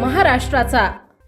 महाराष्ट्राचा.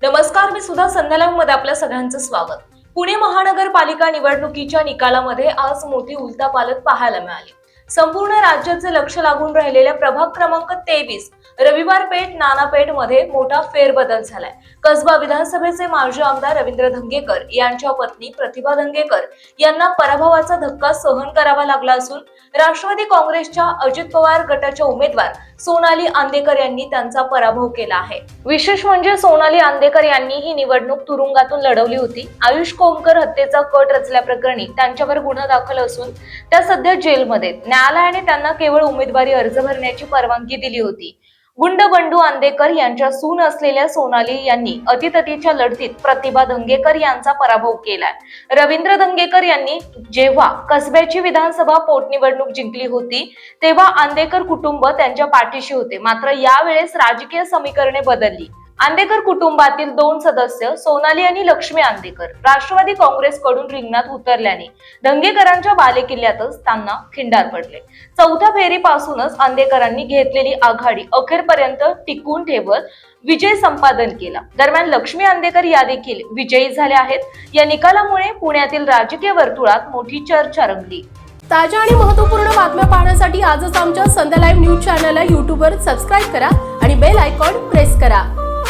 नमस्कार मी सुद्धा संध्यालाईव्हमध्ये आपल्या सगळ्यांचं स्वागत. पुणे महानगरपालिका निवडणुकीच्या निकालामध्ये आज मोठी उलथापालट पाहायला मिळाली. संपूर्ण राज्याचे लक्ष लागून राहिलेल्या प्रभाग क्रमांक तेवीस रविवार पेठ नानापेठमध्ये मोठा फेरबदल झालाय. कसबा विधानसभेचे माजी आमदार रवींद्र धंगेकर यांच्या पत्नी प्रतिभा धंगेकर यांना पराभवाचा धक्का सहन करावा लागला असून राष्ट्रवादी काँग्रेसच्या अजित पवार गटाच्या उमेदवार सोनाली आंदेकर यांनी त्यांचा पराभव केला आहे. विशेष म्हणजे सोनाली आंदेकर यांनी ही निवडणूक तुरुंगातून लढवली होती. आयुष कोमकर हत्येचा कट रचल्याप्रकरणी त्यांच्यावर गुन्हा दाखल असून त्या सध्या जेलमध्ये न्यायालयाने त्यांना केवळ उमेदवारी अर्ज भरण्याची परवानगी दिली होती. गुंड बंडू आंदेकर यांच्या सून असलेल्या सोनाली यांनी अतिततीच्या लढतीत प्रतिभा धंगेकर यांचा पराभव केलाय. रवींद्र धंगेकर यांनी जेव्हा कसब्याची विधानसभा पोटनिवडणूक जिंकली होती तेव्हा आंदेकर कुटुंब त्यांच्या पाठीशी होते. मात्र यावेळेस राजकीय समीकरणे बदलली. आंदेकर कुटुंबातील दोन सदस्य सोनाली आणि लक्ष्मी आंदेकर राष्ट्रवादी काँग्रेसकडून रिंगणात उतरल्याने दंगेकरांच्या बालेकिल्ल्यातच त्यांना खिंडार पडले. चौथ्या फेरीपासूनच आंदेकरांनी घेतलेली आघाडी अखेरपर्यंत टिकून ठेवत विजय संपादन केला. दरम्यान लक्ष्मी आंदेकर या देखील विजयी झाल्या आहेत. या निकालामुळे पुण्यातील राजकीय वर्तुळात मोठी चर्चा रंगली. ताज्या आणि महत्त्वपूर्ण बातम्या पाहण्यासाठी आजच आमच्या संध्या लाईव्ह न्यूज चॅनलला यूट्यूबवर सबस्क्राईब करा आणि बेल आयकॉन प्रेस करा.